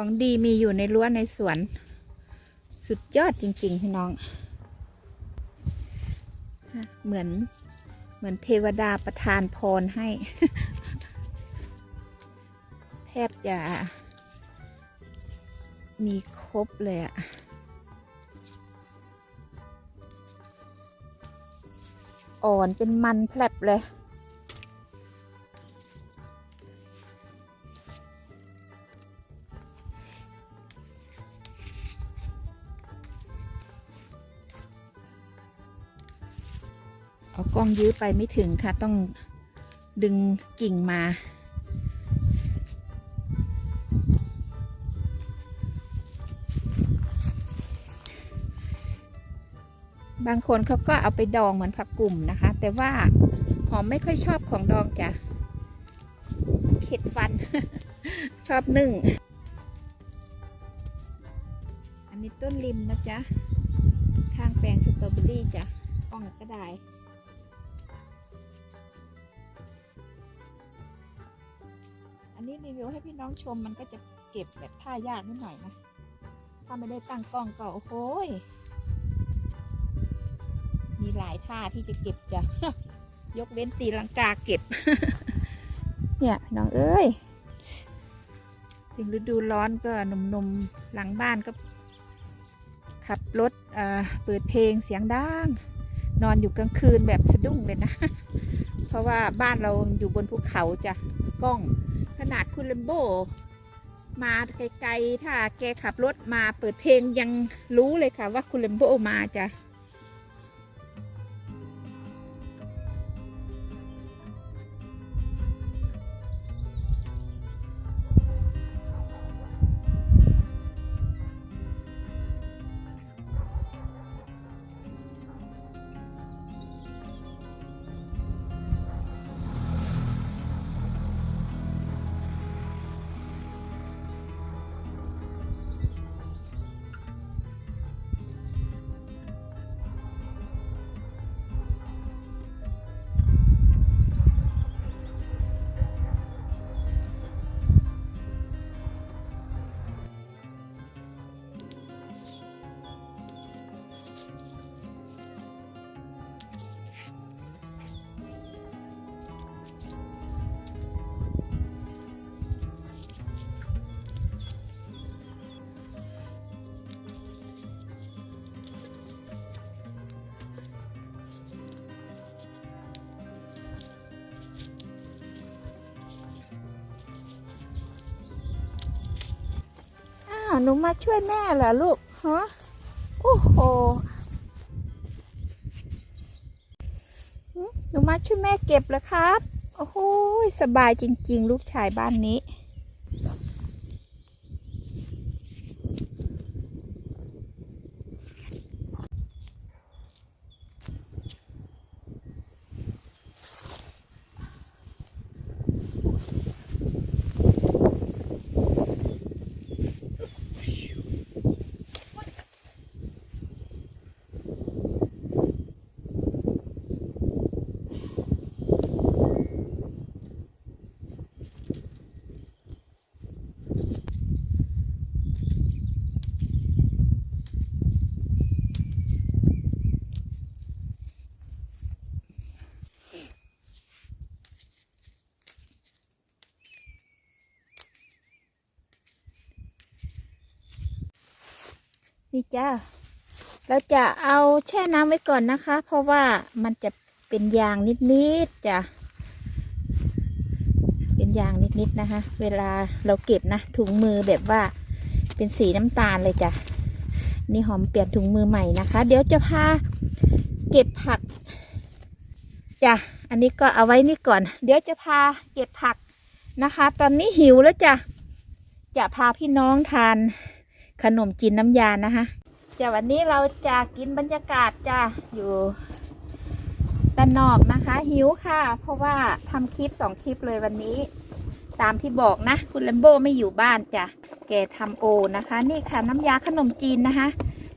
ของดีมีอยู่ในรั้วในสวน สุดยอดจริง ๆ พี่น้อง เหมือนเหมือนเทวดาประทานพรให้ แทบจะมีครบเลยอะอ่อนเป็นมันแผลบเลย เอากล้องยื้อไปไม่ถึงค่ะ ต้องดึงกิ่งมา บางคนเขาก็เอาไปดองเหมือนผักกลุ่มนะคะ แต่ว่าหอมไม่ค่อยชอบของดองจ้ะเข็ดฟัน ชอบนึ่ง อันนี้ต้นริมนะจ๊ะ ข้างแปลงสตรอเบอรี่จ้ะป้องก็ได้ นี้รีวิวให้พี่น้องชมมันก็จะเก็บแบบท่ายากนิดหน่อยนะ ถ้าไม่ได้ตั้งกล้องก็โอ้โหมีหลายท่าที่จะเก็บจ้ะยกเว้นตีลังกาเก็บ เนี่ยน้องเอ้ย ถึงฤดูร้อนก็หนุ่มๆหลังบ้านก็ ขับรถเอ่อเปิดเพลงเสียงดังนอนอยู่กลางคืนแบบสะดุ้งเลยนะ เพราะว่าบ้านเราอยู่บนภูเขาจ้ะกล้อง นาดคุณเลมโบ มาไกลๆ ถ้าแกขับรถมาเปิดเพลงยังรู้เลยค่ะว่าคุณเลมโบมาจ้ะ หนูมาช่วยแม่เหรอลูกฮะโอ้โหหนูมาช่วยแม่เก็บเหรอครับ โอ้โหสบายจริง ๆ ลูกชายบ้านนี้ นี่จ้าเราจะเอาแช่น้ำไว้ก่อนนะคะ เพราะว่ามันจะเป็นยางนิดๆจ้ะเป็นยางนิดๆนะคะ เวลาเราเก็บนะถุงมือแบบว่าเป็นสีน้ำตาลเลยจ้ะนี่หอมเปลี่ยนถุงมือใหม่นะคะ เดี๋ยวจะพาเก็บผักจ้ะอันนี้ก็เอาไว้นี่ก่อน เดี๋ยวจะพาเก็บผักนะคะ ตอนนี้หิวแล้วจ้ะจะพาพี่น้องทาน ขนมจีนน้ำยานะคะจะวันนี้เราจะกินบรรยากาศจะอยู่ด้านนอกนะคะ หิวค่ะ เพราะว่าทำคลิปสองคลิปเลยวันนี้ ตามที่บอกนะ คุณแลมโบไม่อยู่บ้านจ้ะแกทำโอนะคะ นี่ค่ะน้ำยาขนมจีนนะคะ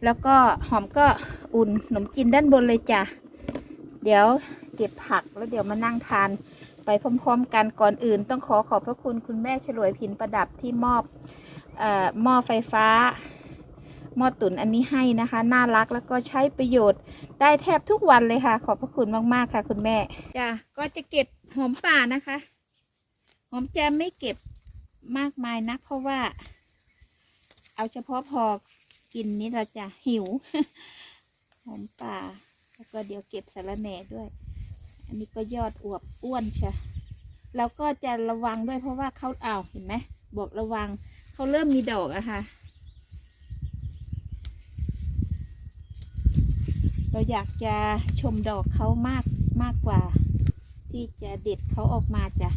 แล้วก็หอมก็อุ่นขนมจีนด้านบนเลยจ้ะเดี๋ยวเก็บผักแล้วเดี๋ยวมานั่งทานไปพร้อม ๆ กันก่อนอื่น ต้องขอขอบพระคุณคุณแม่ฉลวยพินประดับที่มอบ หม้อไฟฟ้า หม้อตุ๋นอันนี้ให้นะคะ น่ารักแล้วก็ใช้ประโยชน์ได้แทบทุกวันเลยค่ะ ขอบพระคุณมากๆค่ะ คุณแม่จ้ะก็จะเก็บหอมป่านะคะหอมแจมไม่เก็บมากมายนัก เพราะว่า เอาเฉพาะพอกินนี้เราจะหิวหอมป่า แล้วก็เดี๋ยวเก็บสาระแหน่ด้วย อันนี้ก็ยอดอวบอ้วนใช่แล้วก็จะระวังด้วยเพราะว่าเขาเอาเห็นไหมบอกระวัง เขาเริ่มมีดอกอะค่ะ เราอยากจะชมดอกเขามากมากกว่า ที่จะเด็ดเขาออกมาจ้ะ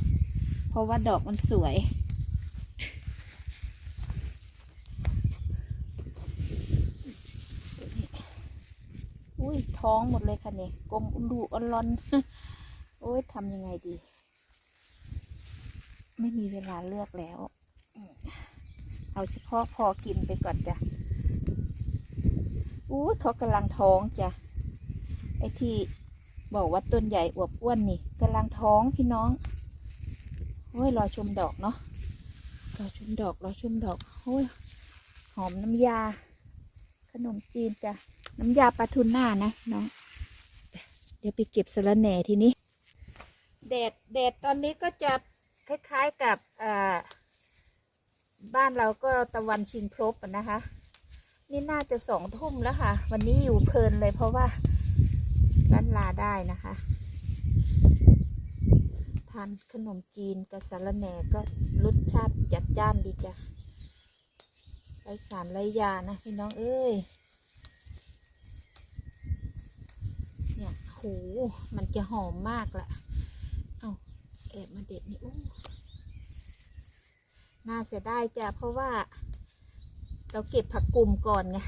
เพราะว่าดอกมันสวยอุ้ยท้องหมดเลยค่ะเนี่ยกลมอุดูออนลอนโอ้ยทำยังไงดี ไม่มีเวลาเลือกแล้ว เอาเฉพาะพอกินไปก่อนจ้ะอุ้ยเขากำลังท้องจ้ะไอ้ที่บอกว่าต้นใหญ่อวบอ้วนนี่กำลังท้องพี่น้องโอ้ยรอชมดอกเนาะรอชมดอกรอชมดอกโอ้ยหอมน้ำยา ขนมจีนจ้ะน้ำยาปลาทูน่านะน้องเดี๋ยวไปเก็บสะระแหน่ทีนี้แดดแดดตอนนี้ก็จะคล้ายๆกับอ่า บ้านเราก็ตะวันชิงพลบนะคะ นี่น่าจะสองทุ่มแล้วค่ะ วันนี้อยู่เพลินเลยเพราะว่าร้านลาได้นะคะทานขนมจีนกับสารแหน่ก็รสชาติจัดจ้านดีจ้ะไรสารไรยานะพี่น้องเอ้ย เนี่ยโหมันจะหอมมากละเอาแอบมาเด็ดนี่อู้ น่าเสียดายจ้ะเพราะว่า เราเก็บผักกลุ่มก่อนไง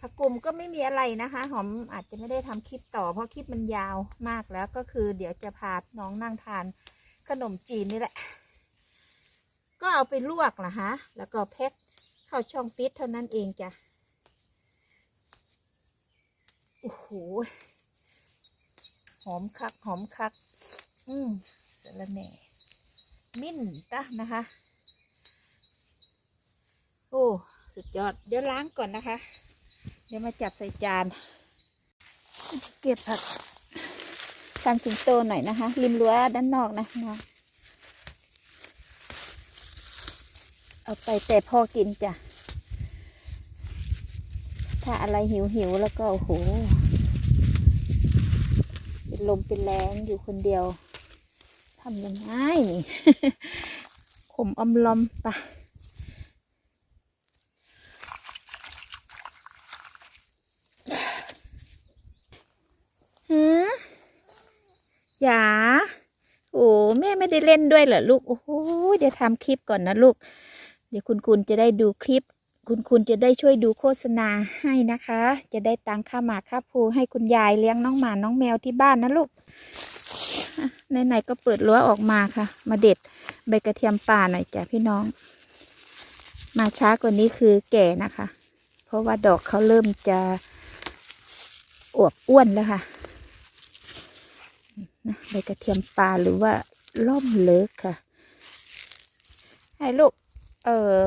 ผักกลุ่มก็ไม่มีอะไรนะคะ หอมอาจจะไม่ได้ทำคลิปต่อ เพราะคลิปมันยาวมากแล้วก็คือ เดี๋ยวจะพาน้องนั่งทานขนมจีนนี่แหละ ก็เอาไปลวกนะคะแล้วก็แพ็คเข้าช่องฟิตเท่านั้นเองจ้ะโอ้โหหอมคักหอมคัก อืมสะระแหน่ มิ้นตะนะคะ โอ้สุดยอด เดี๋ยวล้างก่อนนะคะ เดี๋ยวมาจับใส่จาน เก็บผักทานสิงโตหน่อยนะคะ ริมรั้วด้านนอกนะน้องเอาไปแต่พอกินจ้ะ ถ้าอะไรหิวหิวแล้วก็โอ้โห เป็นลมเป็นแรงอยู่คนเดียว ทำยังไงขมอมลอมปะฮะอย่าโอ้แม่ไม่ได้เล่นด้วยเหรอลูก โอ้โหเดี๋ยวทำคลิปก่อนนะลูก เดี๋ยวคุณคุณจะได้ดูคลิป คุณคุณจะได้ช่วยดูโฆษณาให้นะคะ จะได้ตังค่าหมากค่าภูให้คุณยายเลี้ยงน้องหมาน้องแมวที่บ้านนะลูก ไหนๆก็เปิดรั้วออกมาค่ะ มาเด็ดใบกระเทียมป่าหน่อยจ้ะพี่น้อง มาช้ากว่านี้คือแก่นะคะ เพราะว่าดอกเขาเริ่มจะอวบอ้วนแล้วค่ะนะใบกระเทียมป่าหรือว่าล่อมเลิกค่ะให้ลูก เออ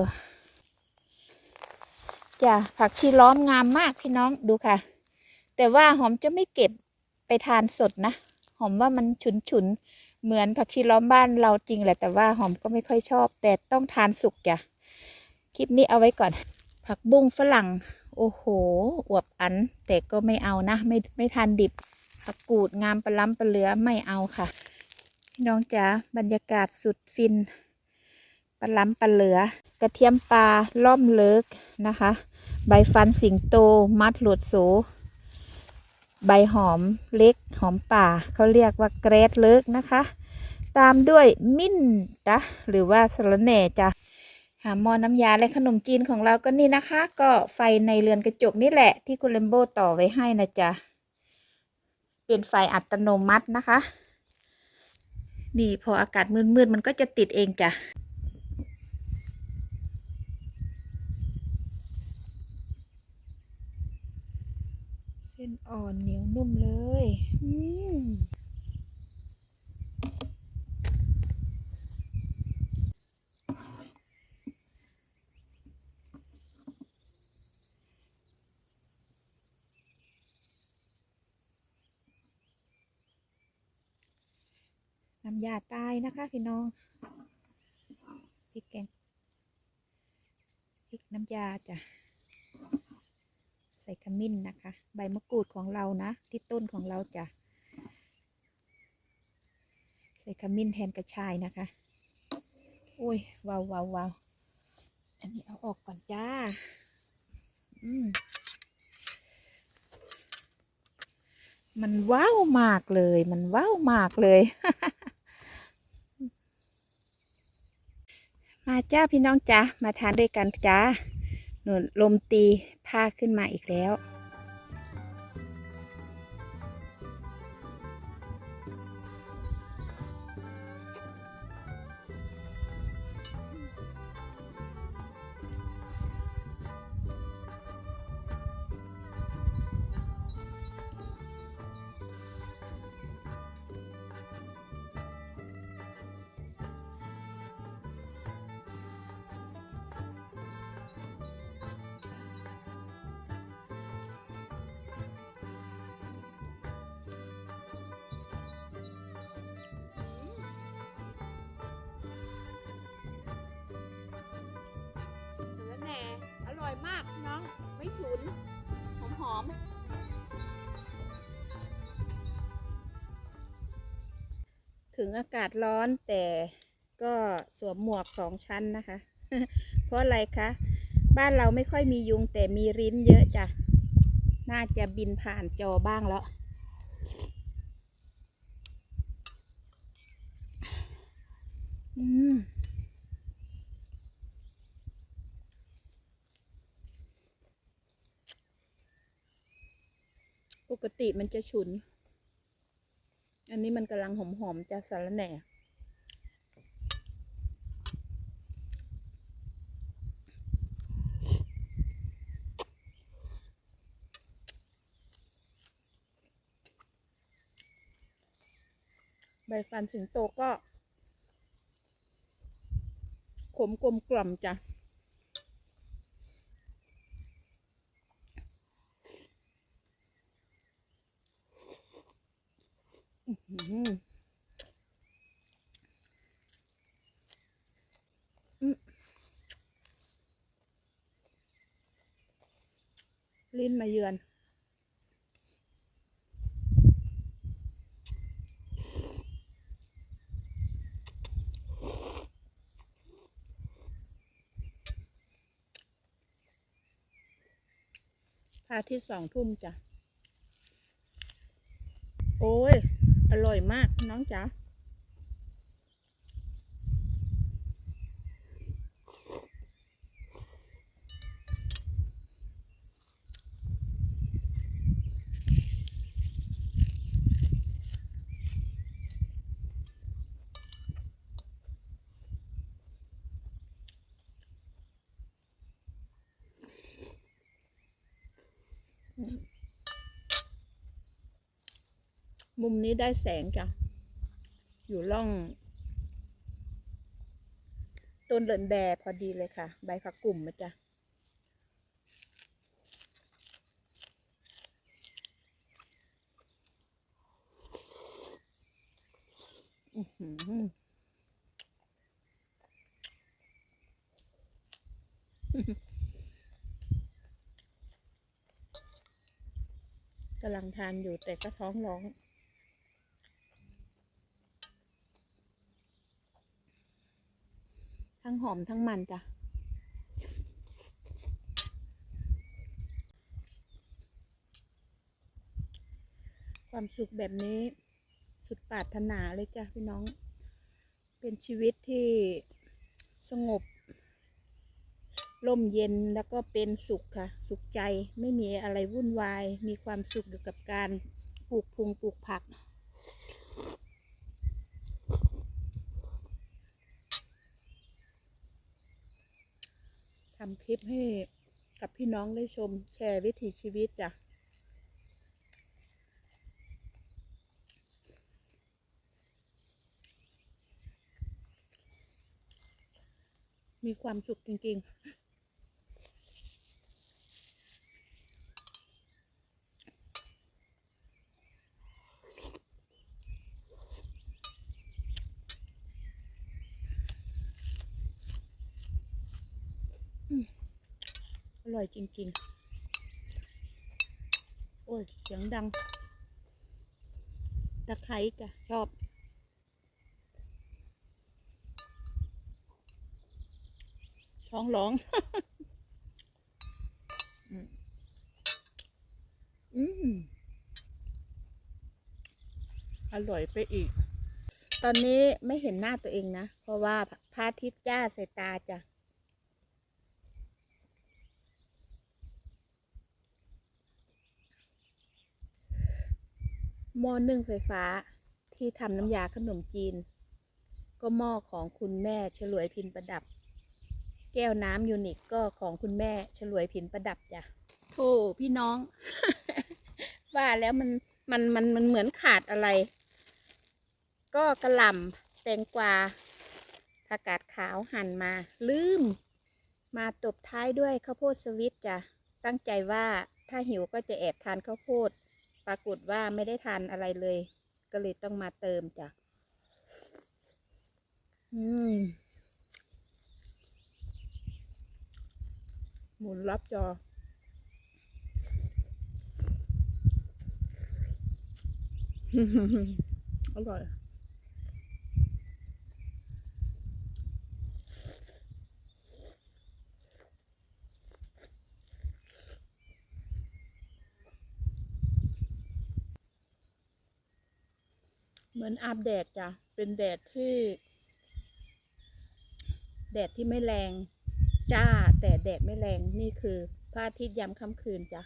จ้ะผักชีล้อมงามมากพี่น้องดูค่ะ แต่ว่าหอมจะไม่เก็บไปทานสดนะ หอมว่ามันฉุนฉุนเหมือนผักชีล้อมบ้านเราจริงแหละแต่ว่าหอมก็ไม่ค่อยชอบ แต่ต้องทานสุกจ้ะคลิปนี้เอาไว้ก่อน ผักบุ้งฝรั่ง โอ้โห อวบอัน แต่ก็ไม่เอานะ ไม่ไม่ทานดิบ ผักกูดงามปลาล้ำปลาเหลือไม่เอาค่ะพี่น้องจ๋าบรรยากาศสุดฟินปลาล้ำปลาเหลือกระเทียมปลาล่อมเลิกนะคะ ใบฟันสิงโตมัดหลวดโส ใบหอมเล็กหอมป่าเขาเรียกว่าเกรดเลิกนะคะ ตามด้วยมิ้นจ้ะหรือว่าสะระแหน่จ้ะหาหม้อน้ำยาและขนมจีนของเราก็นี่นะคะ ก็ไฟในเรือนกระจกนี่แหละที่คุณเลมโบต่อไว้ให้นะจ๊ะเป็นไฟอัตโนมัตินะคะ นี่พออากาศมืดๆมันก็จะติดเองจ้ะ เส้นอ่อนเหนียวนุ่มเลยน้ำยาตายนะคะพี่น้องพริกแกงพริกน้ำยาจ้ะ ใส่ขมิ้นนะคะ ใบมะกรูดของเรานะ ที่ต้นของเราจะ ใส่ขมิ้นแทนกระชายนะคะโอ้ยว้าวว้าววาวอันนี้เอาออกก่อนจ้า อืมมันว้าวมากเลย มันว้าวมากเลย มาจ้าพี่น้องจ้ามาทานด้วยกันจ้า หนุนลมตีผ้าขึ้นมาอีกแล้วแล้ว ไม่ฉุน หอมหอมถึงอากาศร้อนแต่ก็สวมหมวกสองชั้นนะคะ เพราะอะไรคะ บ้านเราไม่ค่อยมียุงแต่มีริ้นเยอะจ้ะ น่าจะบินผ่านจอบ้างแล้ว อืม ป กติมันจะฉุน อันนี้มันกำลังหอมๆจะสารแหน่ ใบฟันสิงโตก็ ขมกลมกล่อมจ้ะ อื้อหืออืม ลิ้นมาเยือนพระอาที่สองทุ่มจ้ะ โอ้ย อร่อยมากน้องจ๋า มุมนี้ได้แสงจ้ะ อยู่ร่อง ต้นเดินแบพอดีเลยค่ะ ใบผักกลุ่มมาจ้ะกำลังทานอยู่แต่ก็ท้องร้อง ทั้ง หอมทั้งมันจ้ะความสุขแบบนี้สุดปรารถนาเลยจ้ะพี่น้อง เป็นชีวิตที่สงบ ร่มเย็นแล้วก็เป็นสุขค่ะ สุขใจไม่มีอะไรวุ่นวาย มีความสุขอยู่กับการปลูกพุงปลูกผัก ทำคลิปให้กับพี่น้องได้ชมแชร์วิถีชีวิตจ้ะมีความสุขจริง อร่อยจริงๆ โอ้ย เสียงดัง ตะไคร้จ้ะ ชอบ ท้องร้องอืมอืมอร่อยไปอีก ตอนนี้ไม่เห็นหน้าตัวเองนะ เพราะว่าพระอาทิตย์จ้าใส่ตาจ้ะ ม้อนึ่งไฟฟ้าที่ทำน้ำยาขนมจีน ก็หม้อของคุณแม่ฉลวยพินประดับ แก้วน้ำยูนิคก็ของคุณแม่ฉลวยพินประดับจ้ะโธ่พี่น้อง ว่าแล้วมันมันมันมันเหมือนขาดอะไร ก็กระหล่ำแตงกวาผักกาดขาวหั่นมา ลืม มาตบท้ายด้วยข้าวโพดสวิตจ้ะตั้งใจว่าถ้าหิวก็จะแอบทานข้าวโพด ปรากฏว่าไม่ได้ทานอะไรเลย ก็เลยต้องมาเติมจ้ะ อืม หมุนรับจออร่อย มือนอาบแดดจ้ะ เป็นแดดที่ แดดที่ไม่แรง จ้า แต่แดดไม่แรง นี่คือพระอาทิตย์ยามค่ำคืนจ้ะ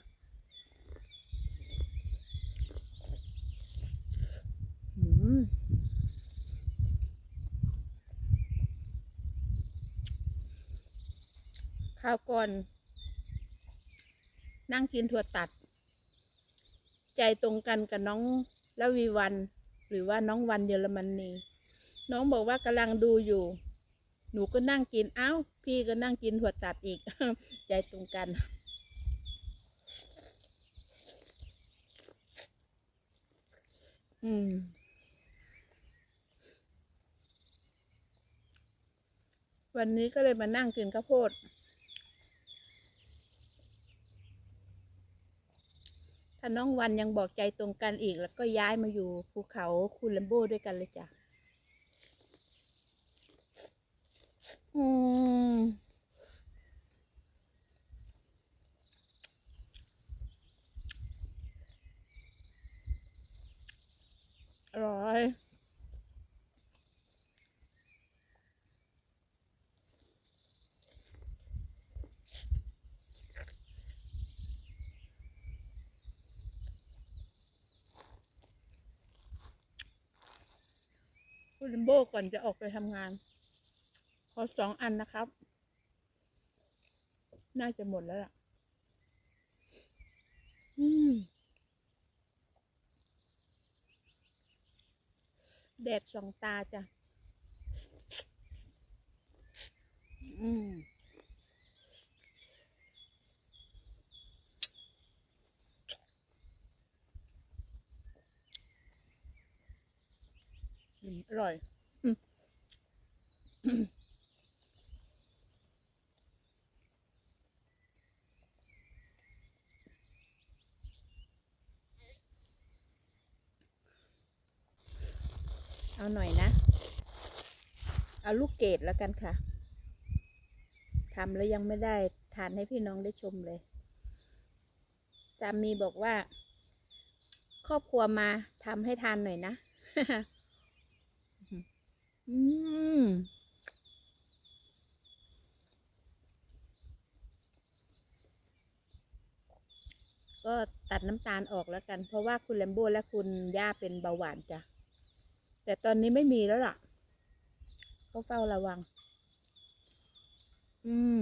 ข้าวก่อน นั่งกินถั่วตัด ใจตรงกันกับน้องละวีวัน หรือว่าน้องวันเยอรมนีน้องบอกว่ากำลังดูอยู่ หนูก็นั่งกินเอ้า พี่ก็นั่งกินถั่วตัดอีกใจตรงกัน อืมวันนี้ก็เลยมานั่งกินข้าวโพด ถ้าน้องวันยังบอกใจตรงกันอีก แล้วก็ย้ายมาอยู่ภูเขาคูลัมโบด้วยกันเลยจ้ะ อืม อร่อย ลิมโบก่อนจะออกไปทำงาน ขอสองอันนะครับ น่าจะหมดแล้วล่ะ อืม แดดสองตาจ้ะ อืม อืมอร่อยเอาหน่อยนะ เอาลูกเกดแล้วกันค่ะ ทำแล้วยังไม่ได้ทานให้พี่น้องได้ชมเลยสามีบอกว่า ครอบครัวมาทำให้ทานหน่อยนะ อืมก็ตัดน้ำตาลออกแล้วกัน เพราะว่าคุณแลมโบ้และคุณย่าเป็นเบาหวานจ้ะ แต่ตอนนี้ไม่มีแล้วล่ะก็เฝ้าระวัง อืม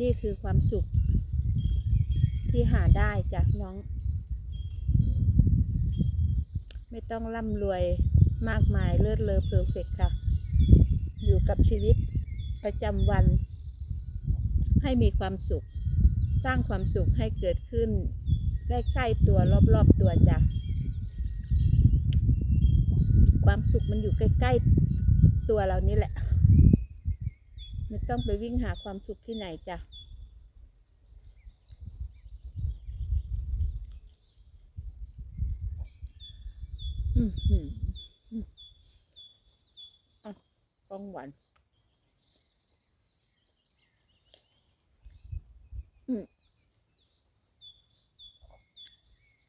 นี่คือความสุข ที่หาได้จากน้อง ไม่ต้องร่ำรวยมากมายเลิศเลอเพอร์เฟกค่ะ อยู่กับชีวิตประจำวัน ให้มีความสุข สร้างความสุขให้เกิดขึ้นใกล้ๆตัวรอบๆตัวจ้ะความสุขมันอยู่ใกล้ๆตัวเรานี่แหละ ไม่ต้องไปวิ่งหาความสุขที่ไหนจ้ะอืมอืมอะกล้องหวานอืม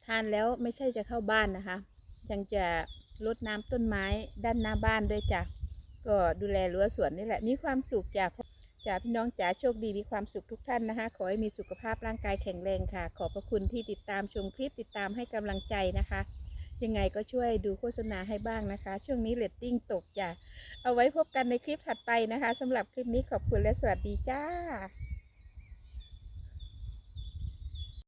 ทานแล้วไม่ใช่จะเข้าบ้านนะคะ ยังจะรดน้ำต้นไม้ด้านหน้าบ้านด้วยจ้ะ ก็ดูแลรั้วสวนนี่แหละมีความสุขจ้ะจ้าพี่น้องจ๋าโชคดีมีความสุขทุกท่านนะคะ ขอให้มีสุขภาพร่างกายแข็งแรงค่ะ ขอบพระคุณที่ติดตามชมคลิปติดตามให้กำลังใจนะคะ ยังไงก็ช่วยดูโฆษณาให้บ้างนะคะ ช่วงนี้เรตติ้งตกจ้ะเอาไว้พบกันในคลิปถัดไปนะคะสำหรับคลิปนี้ขอบคุณและสวัสดีจ้า